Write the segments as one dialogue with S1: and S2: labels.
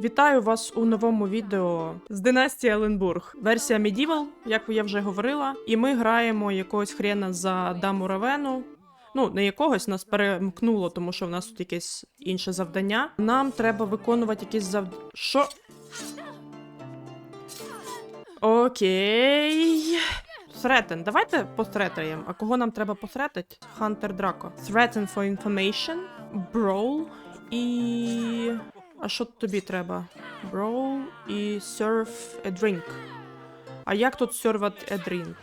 S1: Вітаю вас у новому відео з династії Еленбург. Версія Medieval, як я вже говорила, і ми граємо якогось хрена за даму Равену. Ну, не якогось нас перемкнуло, тому що в нас тут якесь інше завдання. Нам треба виконувати якісь завдання. Що? Окей. Threaten. Давайте посретаємо. А кого нам треба посретати? Хантер Драко. Threaten for information. Brawl. І. А що тобі треба? Brawl і serve a drink. А як тут serve a drink?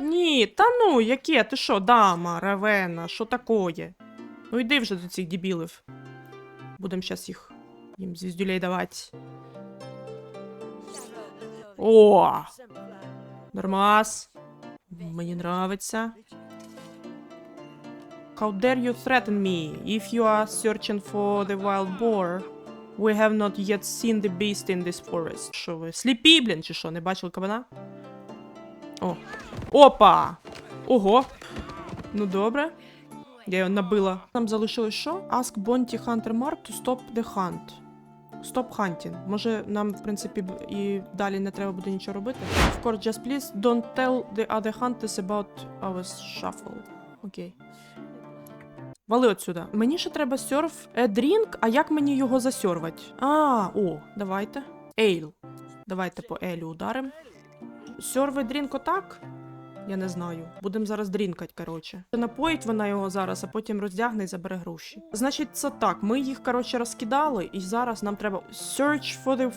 S1: Ні, та ну, яке? Ти що, дама, Равена, що такое? Ну йди вже до цих дебілів. Будем щас їх їм звіздюлей давати. О! Нормас. Мені нравиться. How dare you threaten me? If you are searching for the wild boar, we have not yet seen the beast in this forest. Що ви? Сліпі, блін, чи що? Не бачили кабана? О. Опа! Ого! Ну добре. Я його набила. Нам залишилось що? Ask Bounty Hunter Mark to stop the hunt. Стоп hunting. Може, нам, в принципі, і далі не треба буде нічого робити. Of course, just please don't tell the other hunters about our shuffle. Окей. Вали отсюда. Мені ще треба серф a drink, а як мені його засервати? А, о, давайте. Ейл. Давайте по Ейлю ударим. Серви дрінк отак? Я не знаю. Будемо зараз дрінкать, коротше. Напоїть вона його зараз, а потім роздягне і забере гроші. Значить, це так. Ми їх, коротше, розкидали, і зараз нам треба search for the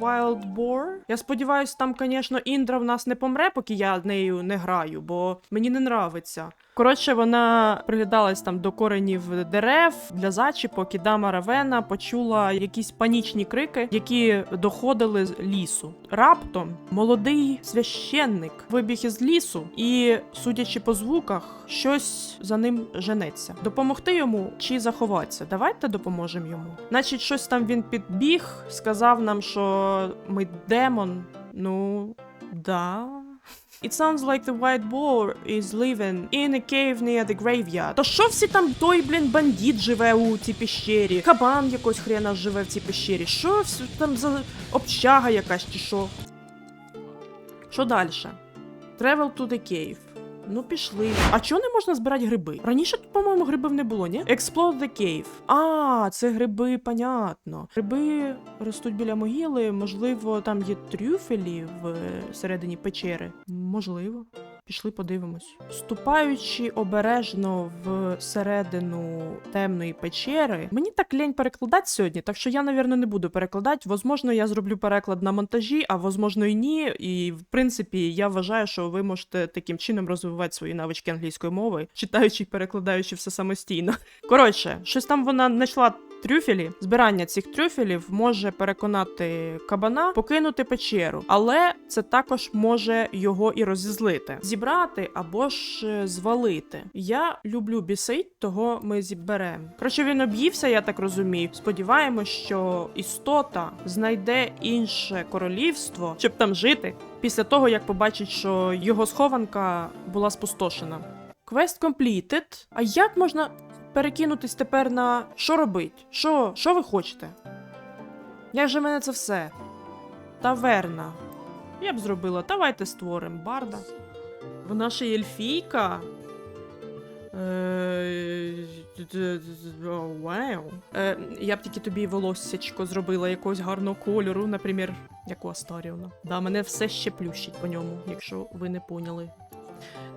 S1: wild boar. Я сподіваюся, там, звісно, Індра в нас не помре, поки я нею не граю, бо мені не нравиться. Коротше, вона приглядалась там до коренів дерев для зачіпок, і дама Равена почула якісь панічні крики, які доходили з лісу. Раптом молодий священник вибіг із лісу, і, судячи по звуках, щось за ним женеться. Допомогти йому чи заховатися? Давайте допоможемо йому. Значить, щось там він підбіг, сказав нам, що ми демон. Ну, да. It sounds like the white boar is living in a cave near the graveyard. То що всі там той, блін, бандит живе у цій пещері? Кабан якось хрена живе в цій пещері. Що всі там за общага якась чи що? Що далі? Travel to the cave. Ну, пішли. А чого не можна збирати гриби? Раніше тут, по-моєму, грибів не було, ні? Explode the cave. А, це гриби, понятно. Гриби ростуть біля могили. Можливо, там є трюфелі в е, середині печери. Можливо. Пішли подивимось. Вступаючи обережно в середину темної печери, мені так лень перекладати сьогодні, так що я, навірно, не буду перекладати. Возможно, я зроблю переклад на монтажі, а возможно і ні. І в принципі, я вважаю, що ви можете таким чином розвивати свої навички англійської мови, читаючи і перекладаючи все самостійно. Коротше, щось там вона знайшла трюфелі. Збирання цих трюфелів може переконати кабана покинути печеру, але це також може його і розізлити, зібрати або ж е, звалити. Я люблю бісить, того ми зіберемо. Коротше, він об'ївся, я так розумію. Сподіваємось, що істота знайде інше королівство, щоб там жити, після того як побачить, що його схованка була спустошена. Квест completed. А як можна перекинутись тепер на що робить? Що, що ви хочете? Як же мене це все? Таверна. Я б зробила, давайте створимо барда. Вона ще ельфійка. Е, Вау. Е, Я б тільки тобі волоссячко зробила якогось гарного кольору, наприклад, як у Астаріона. Да, мене все ще плющить по ньому, якщо ви не поняли.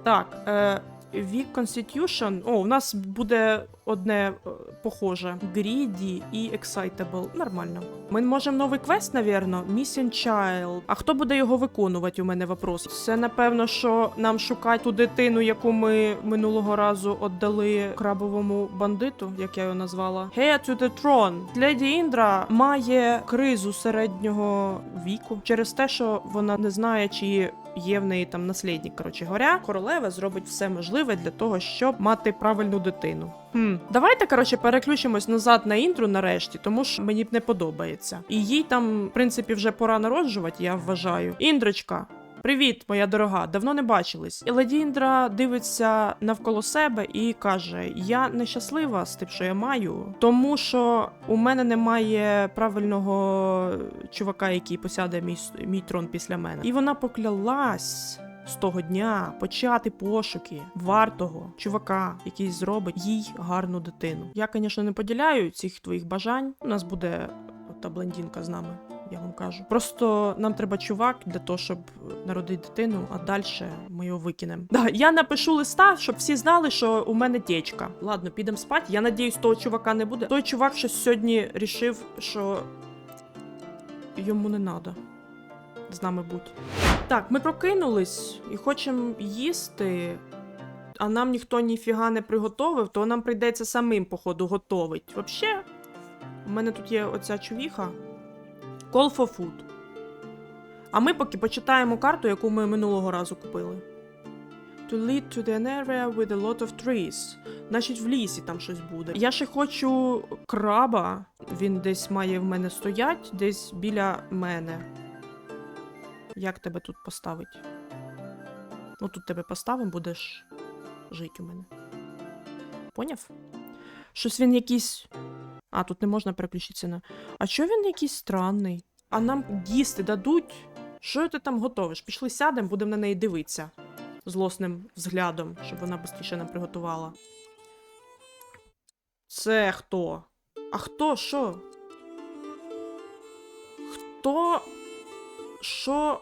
S1: Так, е, Weak Constitution. О, у нас буде одне е, похоже. Greedy і Excitable. Нормально. Ми можемо новий квест, навірно. Missing Child. А хто буде його виконувати? У мене вопрос. Це напевно, що нам шукати ту дитину, яку ми минулого разу віддали крабовому бандиту, як я його назвала. Heir to the throne. Леді Індра має кризу середнього віку через те, що вона не знає, чи є в неї там наслідник, коротше говоря, королева зробить все можливе для того, щоб мати правильну дитину. Хм. Давайте, коротше, переключимось назад на інтру нарешті, тому що мені б не подобається. І їй там, в принципі, вже пора народжувати, я вважаю. Індрочка, Привіт, моя дорога, давно не бачились. Еладіндра дивиться навколо себе і каже: Я нещаслива з тим, що я маю, тому що у мене немає правильного чувака, який посяде мій, мій трон після мене. І вона поклялась. З того дня почати пошуки вартого чувака, який зробить їй гарну дитину. Я, звісно, не поділяю цих твоїх бажань. У нас буде та блондинка з нами, я вам кажу. Просто нам треба чувак для того, щоб народити дитину, а далі ми його викинемо. Да, я напишу листа, щоб всі знали, що у мене течка. Ладно, підемо спати. Я надіюсь, того чувака не буде. Той чувак щось сьогодні рішив, що йому не треба з нами бути. Так, ми прокинулись і хочемо їсти. А нам ніхто ніфіга не приготовив, то нам прийдеться самим, походу, готовить. Вообще, у мене тут є оця чувіха. Call for food. А ми поки почитаємо карту, яку ми минулого разу купили. To lead to an area with a lot of trees. Значить, в лісі там щось буде. Я ще хочу краба. Він десь має в мене стоять, десь біля мене. Як тебе тут поставить? Ну, тут тебе поставимо, будеш жити у мене. Поняв? Щось він якийсь. А, тут не можна переключитися на. А чо він якийсь странний? А нам їсти дадуть? Що ти там готовиш? Пішли сядемо, будемо на неї дивитися злосним взглядом, щоб вона швидше нам приготувала. Це хто? А хто? Що? Хто? Що?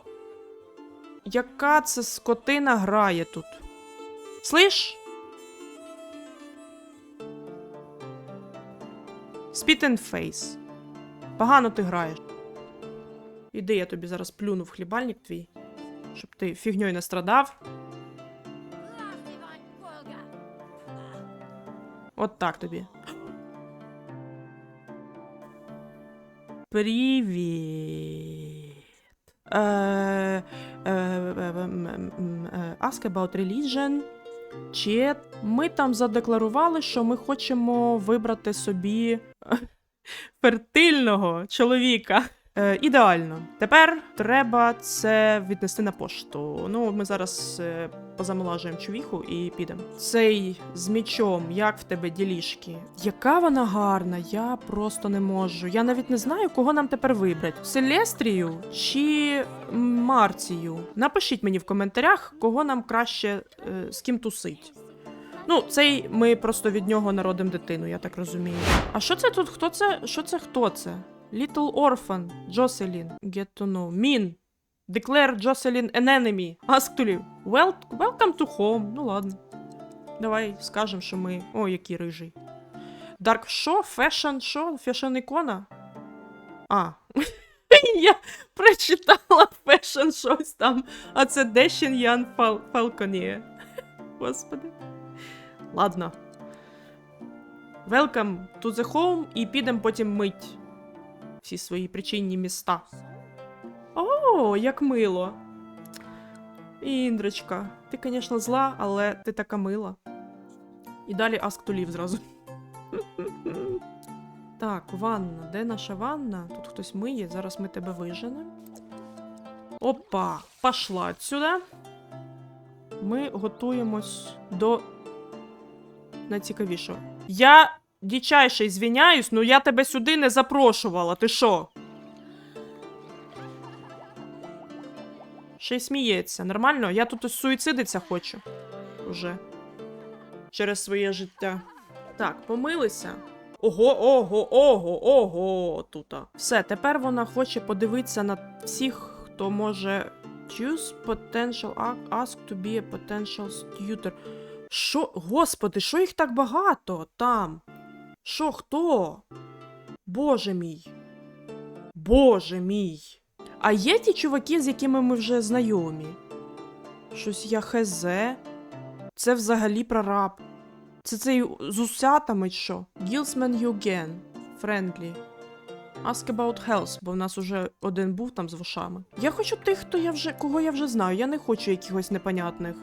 S1: Яка це скотина грає тут? Слиш? Spit and face. Погано ти граєш. Іди, я тобі зараз плюну в хлібальник твій, щоб ти фігньою не страдав. От так тобі. Привіт. Е, е, е, Ask about religion. Чи ми там задекларували, що ми хочемо вибрати собі фертильного чоловіка. Е, ідеально. Тепер треба це віднести на пошту. Ну, ми зараз позамолажуємо чувіху і підемо. Цей з мічом, як в тебе ділішки? Яка вона гарна, я просто не можу. Я навіть не знаю, кого нам тепер вибрати: Селестрію чи Марцію. Напишіть мені в коментарях, кого нам краще е, з ким тусить. Ну, цей ми просто від нього народимо дитину, я так розумію. А що це тут? Хто це? Що це хто це? Little Orphan, Jocelyn, get to know. Min. Declare Jocelyn an enemy. Ask to leave. Well, welcome to home. Ну ладно. Давай скажемо, що ми. О, який рижий. Dark що? Fashion що? Fashion ікона? А. Я прочитала fashion щось там. А це Young Fal- Falconer. Господи. Ладно. Welcome to the home і підемо потім мить всі свої причинні міста. О, як мило. Індрочка, ти, звісно, зла, але ти така мила. І далі to leave зразу. Так, ванна. Де наша ванна? Тут хтось миє, зараз ми тебе виженемо. Опа, пошла отсюда. Ми готуємось до найцікавішого. Я дичайше звіняюсь, ну я тебе сюди не запрошувала. Ти що? Ще й сміється. Нормально? Я тут ось суїцидиться хочу. Уже. Через своє життя. Так, помилися. Ого, ого, ого, ого, тута. Все, тепер вона хоче подивитися на всіх, хто може. Choose potential ask to be a potential tutor. Що, господи, що їх так багато там? Що, хто? Боже мій. Боже мій. А є ті чуваки, з якими ми вже знайомі? Щось я хезе. Це взагалі прораб. Це цей з усятами що? Gilsman Юген. Friendly. Ask about health, бо в нас уже один був там з вушами. Я хочу тих, хто я вже, кого я вже знаю. Я не хочу якихось непонятних.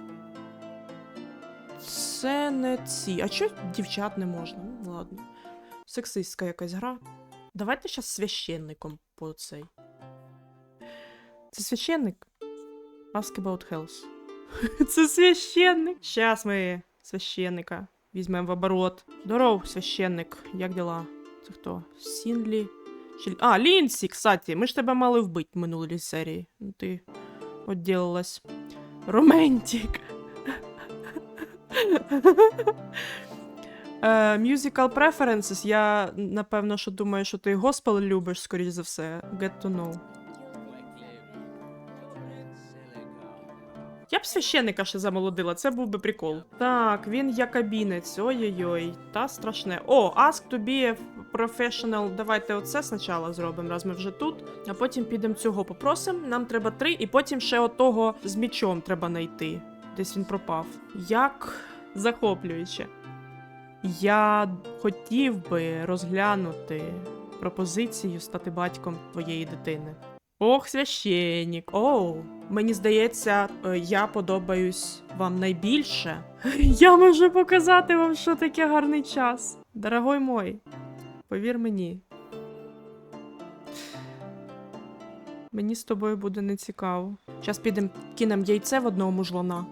S1: Це не ці. А чого дівчат не можна? Ну, ладно. Сексистська якась гра. Давайте зараз священником по цей. Це священник? Ask about health. Це священник. Щас ми священника візьмемо в оборот. Здоров, священник. Як діла? Це хто? Сінлі? А, Лінсі, кстати. Ми ж тебе мали вбити в минулій серії. Ну, Ти відділилась. Романтик. Е, Musical preferences. Я напевно, що думаю, що ти госпел любиш, скоріш за все. Get to know. Б священника ще замолодила, це був би прикол. Так, він якобінець. Ой-ой-ой, та страшне. О, ask to be a professional. Давайте оце спочатку зробимо, раз ми вже тут. А потім підемо цього попросимо. Нам треба три, і потім ще отого з мічом треба знайти. Десь він пропав. Як захоплююче. Я хотів би розглянути пропозицію стати батьком твоєї дитини. Ох, священник. Оу. Мені здається, е, я подобаюсь вам найбільше. Я можу показати вам, що таке гарний час. Дорогой мой, повір мені. Мені з тобою буде нецікаво. Зараз підемо кинемо яйце в одного мужлана.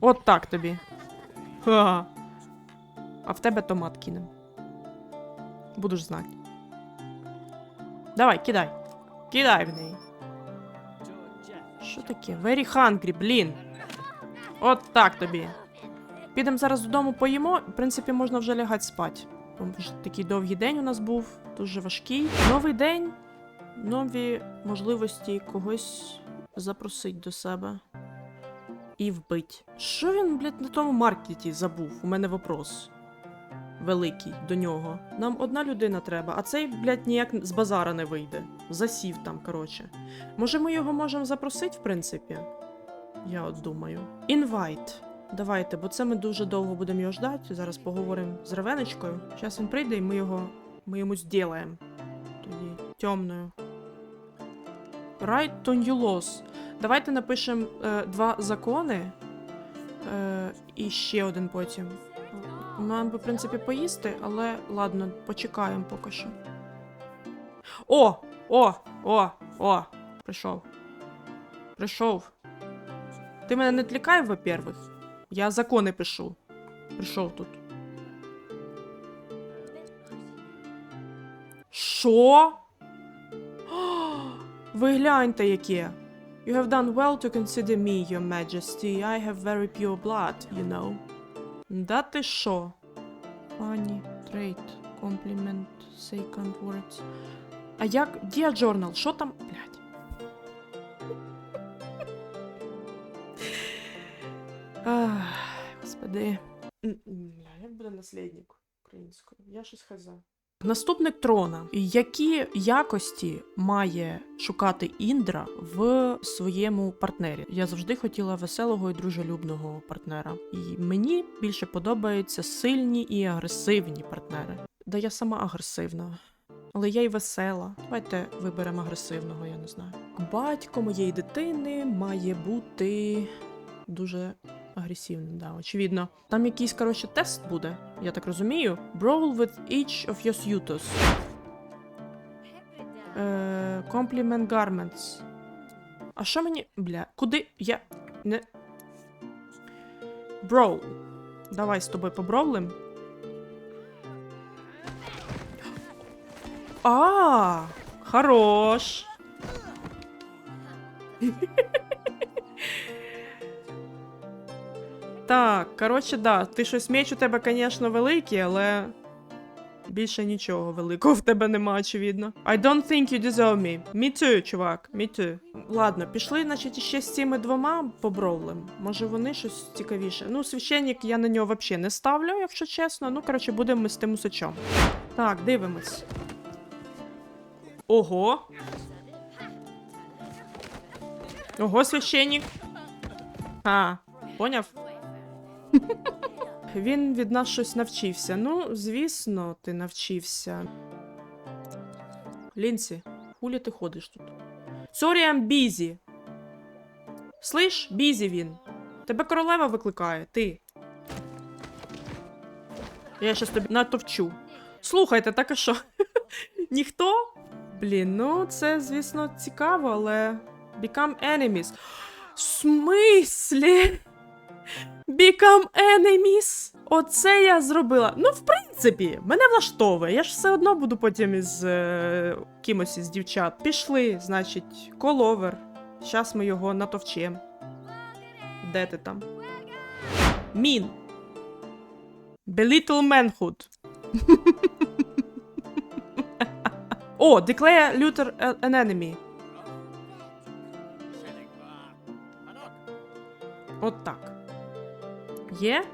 S1: От так тобі. Ха. А в тебе томат кинем. Будеш знати. Давай, кидай. Кидай в неї. Що таке? Very hungry, блін. От так тобі. Підемо зараз додому поїмо. В принципі, можна вже лягати спати. Тому такий довгий день у нас був, дуже важкий. Новий день, нові можливості когось запросити до себе і вбить. Що він, блядь, на тому маркеті забув? У мене вопрос. Великий до нього. Нам одна людина треба, а цей, блядь, ніяк з базара не вийде. Засів там, коротше. Може, ми його можемо запросити, в принципі? Я от думаю. Інвайт. Давайте, бо це ми дуже довго будемо його ждати. Зараз поговоримо з Ревенечкою. Зараз він прийде і ми його. Ми йому зділаємо. Тоді темною. Right to new laws. Давайте напишемо е, два закони. Е, і ще один потім. Нам би, в принципі, поїсти, але ладно, почекаємо поки що. О! О! О! О! Прийшов. Прийшов. Ти мене не тлікай, во-первых. Я закони пишу. Прийшов тут. Що? Ви гляньте, яке. You have done well to consider me, your majesty. I have very pure blood, you know. Да ти що? Funny, trait, compliment, second words. А як Dear Journal? Що там? Блядь. Ах, господи. М-м, Як буде наслідник українською? Я щось хаза. Наступник трона. Які якості має шукати Індра в своєму партнері? Я завжди хотіла веселого і дружелюбного партнера. І мені більше подобаються сильні і агресивні партнери. Да я сама агресивна. Але я й весела. Давайте виберемо агресивного, я не знаю. Батько моєї дитини має бути дуже агресивним, да, очевидно. Там якийсь, коротше, тест буде, я так розумію. Brawl with each of your suitors. Е, compliment garments. А що мені. Бля, куди я. Не. Brawl. Давай з тобою побровлим. А, хорош. Так, коротше, да, ти щось меч у тебе, звісно, великий, але більше нічого великого в тебе нема, очевидно. I don't think you deserve me. Me too, чувак, me too. Ладно, пішли, значить, ще з цими двома побровлем. Може, вони щось цікавіше. Ну, священник я на нього взагалі не ставлю, якщо чесно. Ну, коротше, будемо ми з тим усачом. Так, дивимось. Ого. Ого, священник. А, поняв? Він від нас щось навчився. Ну, звісно, ти навчився. Лінсі, хулі ти ходиш тут? Sorry, I'm busy. Слиш, бізі він. Тебе королева викликає, ти. Я щас тобі натовчу. Слухайте, так а що? Ніхто Блін, ну це, звісно, цікаво, але. Become enemies. В смислі? Become enemies? Оце я зробила. Ну, в принципі, мене влаштовує. Я ж все одно буду потім із е, кимось із дівчат. Пішли, значить, коловер. Щас ми його натовчем. Де ти там? Мін. Belittle manhood. О, declare Luther an enemy. От так. Є?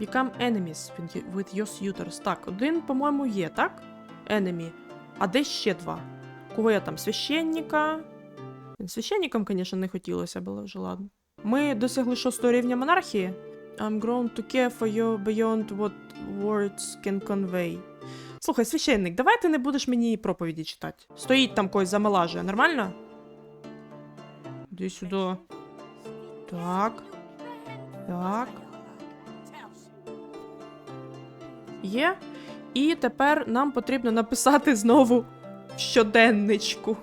S1: Become enemies with your suitors. Так, один, по-моєму, є, так? Enemy. А де ще два? Кого я там? Священника? Священникам, звісно, не хотілося, але вже ладно. Ми досягли шостого рівня монархії. I'm grown to care for you beyond what words can convey. Слухай, священник, давай ти не будеш мені проповіді читати. Стоїть там когось замелажує, нормально? Іди сюди. Так. Так. Є. І тепер нам потрібно написати знову щоденничку.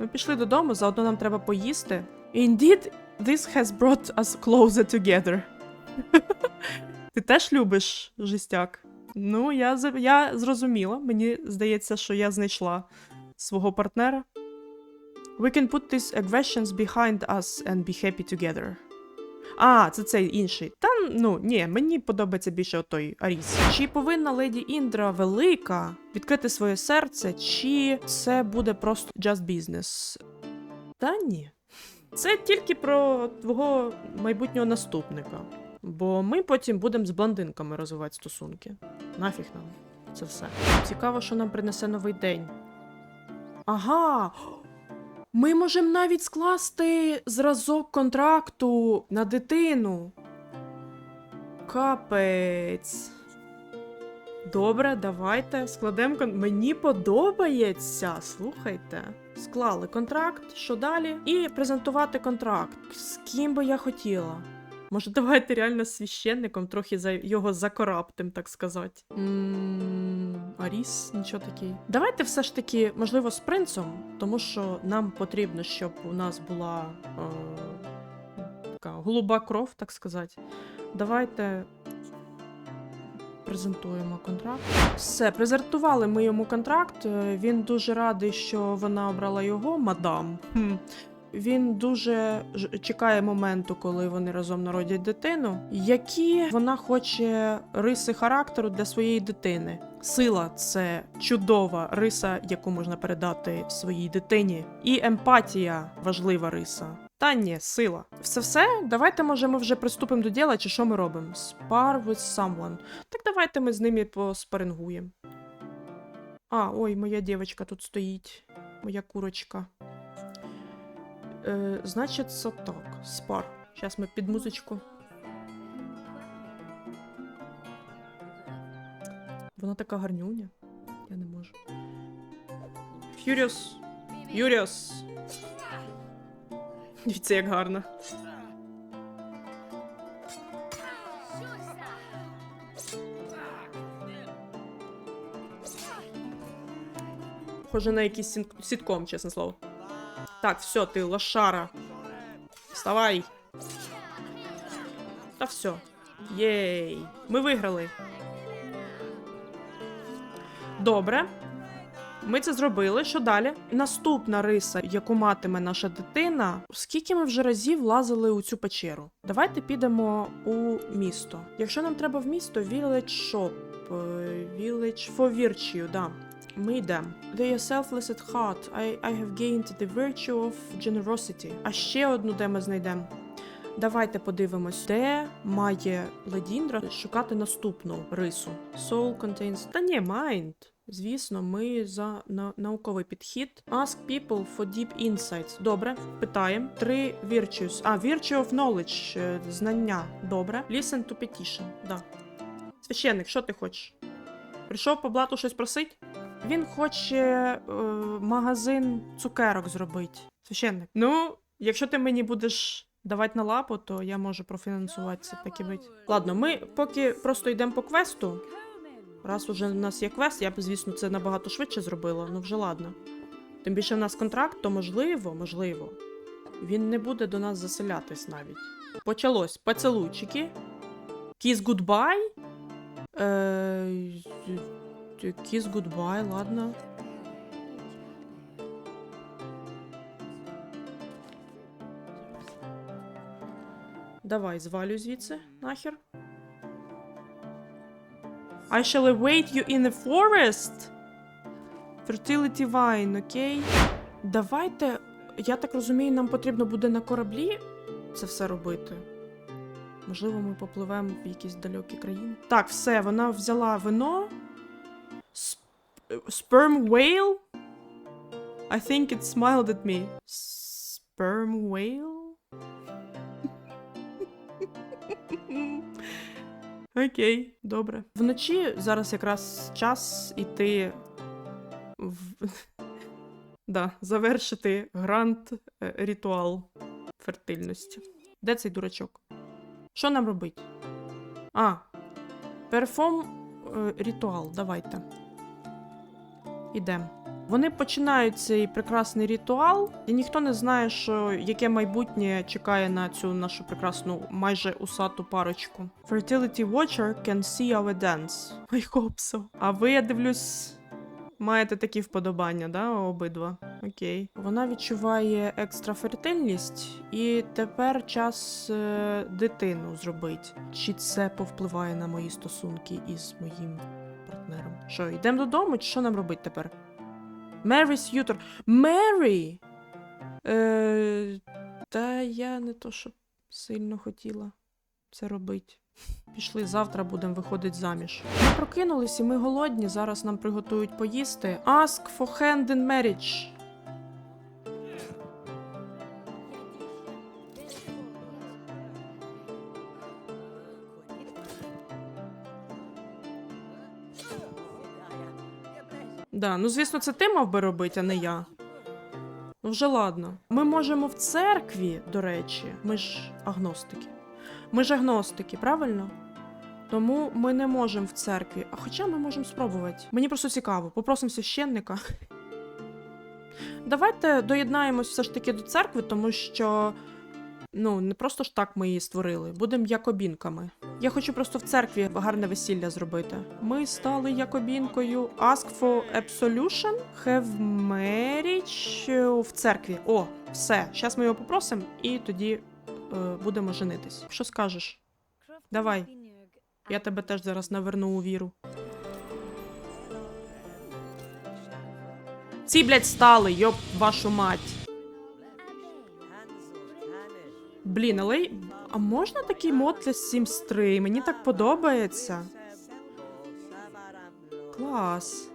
S1: Ми пішли додому, заодно нам треба поїсти. Indeed, this has brought us closer together. Ти теж любиш жестяк? Ну, я, я зрозуміла. Мені здається, що я знайшла свого партнера. We can put these aggressions behind us and be happy together. А, це цей інший. Та ну ні, мені подобається більше той Аріс. Чи повинна леді Індра велика відкрити своє серце, чи це буде просто just business? Та ні. Це тільки про твого майбутнього наступника. Бо ми потім будемо з блондинками розвивати стосунки. Нафіг нам це все. Цікаво, що нам принесе новий день. Ага. Ми можемо навіть скласти зразок контракту на дитину. Капець. Добре, давайте складемо кон... Мені подобається. Слухайте. Склали контракт, що далі? І презентувати контракт. З ким би я хотіла. Може, давайте реально з священником трохи за його закораптим, так сказати. Аріс, нічого такий. Давайте все ж таки, можливо, з принцем, тому що нам потрібно, щоб у нас була е, така голуба кров, так сказати. Давайте презентуємо контракт. Все, презентували ми йому контракт. Е, Він дуже радий, що вона обрала його, мадам. Хм. Він дуже чекає моменту, коли вони разом народять дитину, які вона хоче риси характеру для своєї дитини. Сила це чудова риса, яку можна передати своїй дитині. І емпатія важлива риса. Та ні, сила. Все все. Давайте може ми вже приступимо до діла, чи що ми робимо? Spar with someone. Так давайте ми з ними поспарингуємо. А, ой, моя дівчинка тут стоїть. Моя курочка. Е, значить, це так. Спар. Зараз ми під музичку. Вона така гарнюня. Я не можу. Фюріус. Юріус. Дивіться, як гарно. Похоже на якийсь сітком, чесне слово. Так, все, ти лошара. Вставай. Та все. Єй. Ми виграли. Добре. Ми це зробили. Що далі? Наступна риса, яку матиме наша дитина. Скільки ми вже разів лазили у цю печеру? Давайте підемо у місто. Якщо нам треба в місто, Village Shop. е, Village for Virtue, да. Ми йдемо. They are selfless at heart. I, I have gained the virtue of generosity. А ще одну, де ми знайдемо. Давайте подивимось, де має Ледіндра шукати наступну рису. Soul contains... Та ні, mind. Звісно, ми за на, науковий підхід. Ask people for deep insights. Добре, питаємо. Три virtues. А, virtue of knowledge. е, Знання. Добре. Listen to petition. Да. Священник, що ти хочеш? Прийшов по блату щось просить? Він хоче е, магазин цукерок зробити. Священник. Ну, якщо ти мені будеш давати на лапу, то я можу профінансувати це так і бить. Ладно, ми поки просто йдемо по квесту. Раз уже в нас є квест, я б, звісно, це набагато швидше зробила, ну вже ладно. Тим більше в нас контракт, то можливо, можливо, він не буде до нас заселятись навіть. Почалось. Поцілуйчики. Kiss goodbye. Е, Kiss goodbye, ладно. Давай, звалю звідси, нахер. I shall await you in the forest. Fertility Vine, окей. Давайте. Я так розумію, нам потрібно буде на кораблі це все робити. Можливо, ми попливемо в якісь далекі країни. Так, все, вона взяла вино. Sp- Sperm whale? I think it smiled at me. Sperm whale? Окей, добре. Вночі зараз якраз час іти в... да, завершити грант е, ритуал фертильності. Де цей дурачок? Що нам робить? А, перформ е, ритуал, давайте. Ідем. Вони починають цей прекрасний ритуал, і ніхто не знає, що яке майбутнє чекає на цю нашу прекрасну майже усату парочку. Fertility Watcher can see our dance. I hope. А ви, я дивлюсь, маєте такі вподобання, да, обидва? Окей. Вона відчуває екстра фертильність, і тепер час е, дитину зробить. Чи це повпливає на мої стосунки із моїм партнером? Що, йдемо додому, чи що нам робити тепер? Мері Сьютер. Мері! Та я не то, щоб сильно хотіла це робити. Пішли, завтра будемо виходити заміж. Ми прокинулись і ми голодні. Зараз нам приготують поїсти. Ask for hand in marriage. Да, ну звісно, це ти мав би робити, а не я. Ну вже ладно. Ми можемо в церкві, до речі, ми ж агностики. Ми ж агностики, правильно? Тому ми не можемо в церкві. А хоча ми можемо спробувати. Мені просто цікаво, попросимо священника. Давайте доєднаємось все ж таки до церкви, тому що ну, не просто ж так ми її створили. Будемо якобінками. Я хочу просто в церкві гарне весілля зробити. Ми стали якобінкою. Ask for absolution, have marriage в церкві. О, все. Зараз ми його попросимо і тоді е, будемо женитись. Що скажеш? Давай. Я тебе теж зараз наверну у віру. Ці, блядь, стали, йоп, вашу мать. Блін, але й- а можна такий мод для Sims 3? Мені так подобається. Клас.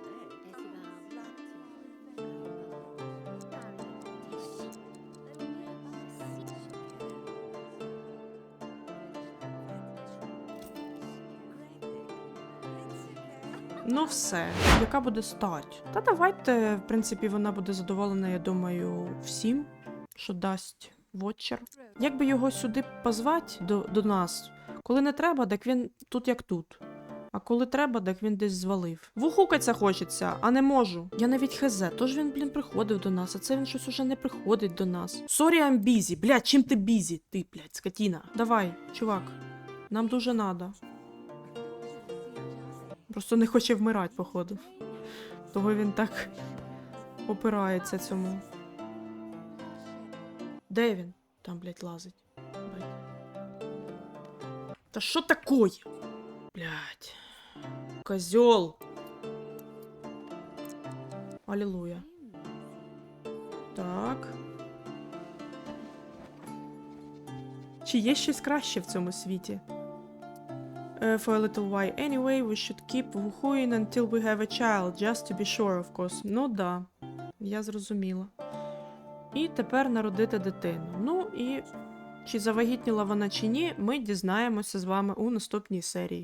S1: Ну, все. Яка буде стать? Та давайте, в принципі, вона буде задоволена, я думаю, всім, що дасть вотчер. Як би його сюди позвати до, до нас? Коли не треба, так він тут як тут. А коли треба, так він десь звалив. Вухукаться хочеться, а не можу. Я навіть хз, тож він, блін, приходив до нас, а це він щось уже не приходить до нас. Sorry, I'm busy. Блядь, чим ти бізі? Ти, блядь, скотіна. Давай, чувак. Нам дуже надо. Просто не хоче вмирати, походу. Того він так опирається цьому. Де він? Там, блядь, лазить. Блядь. Та що такое? Блядь. Козьол. Аллилуйя. Так. Чи є щось краще в цьому світі? Uh, for a little while anyway, we should keep вухуїн until we have a child, just to be sure, of course. Ну да, я зрозуміла. І тепер народити дитину. Ну і чи завагітніла вона чи ні, ми дізнаємося з вами у наступній серії.